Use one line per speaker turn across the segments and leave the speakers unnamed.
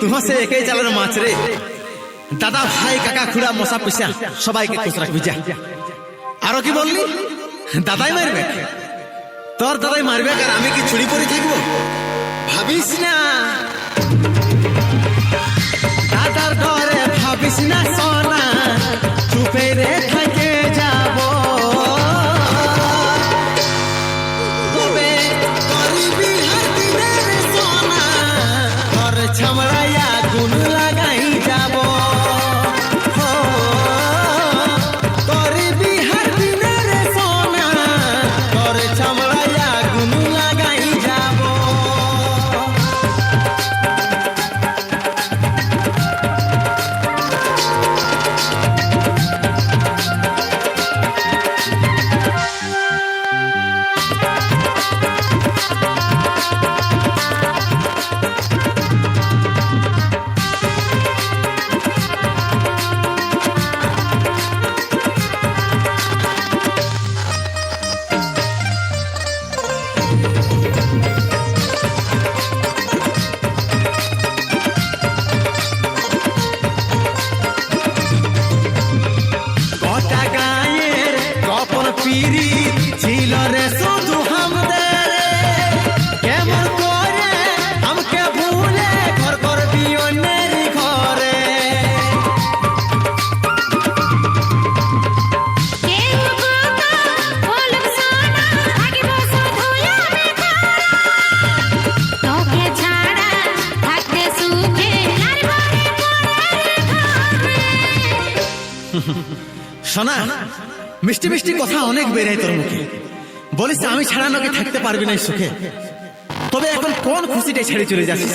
তুহ সে একই চালের মাছ রে। দাদা, ভাই, কাকা, খুড়া, মশা, পিসা, সবাইকে খুশ রাখবি, যা। আরও কি বললি? দাদাই মারবে? তোর দাদাই মারবে আর আমি কি ছুরি পরে থাকব? ভাবিস না। শোনা মিষ্টি মিষ্টি কথা অনেক বেড়ে তোর মুখে। বলিস আমি ছাড়া নাকি থাকতে পারবি না সুখে। তবে এখন কোন খুশিটা ছেড়ে চলে যাচ্ছিস?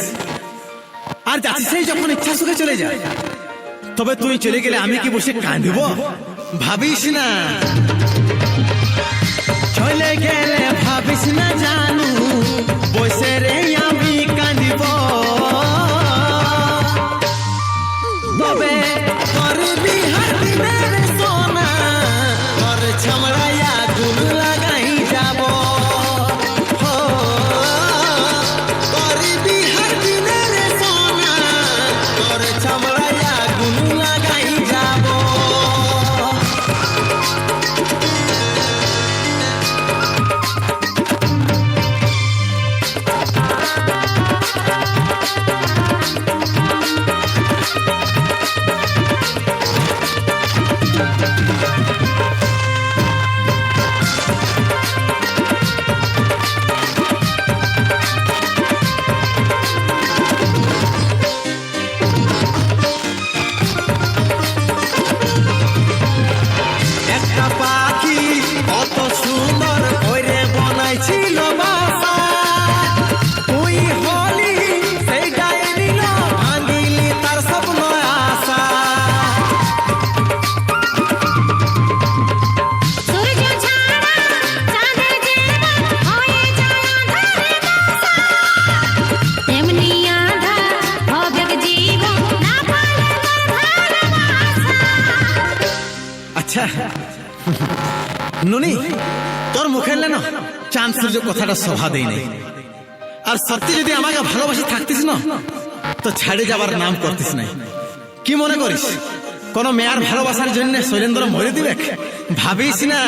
আর যাচ্ছিস যখন ইচ্ছা সুখে চলে যায় তবে তুই চলে গেলে আমি কি বসে কাঁদব? ভাবিস না। চলে গেলে ভাবিস না জানু। time. নুনি, তোর মুখের না চাঁদ সূর্য কথাটা সভা দেই নাই। আর সত্যি যদি আমাকে ভালোবাসি থাকতিস না, তো ছাড়ে যাবার নাম করতিস নাই। কি মনে করিস, কোন মেয়ার ভালোবাসার জন্য শৈলেন্দ্র মরে দিবে? ভাবিস না।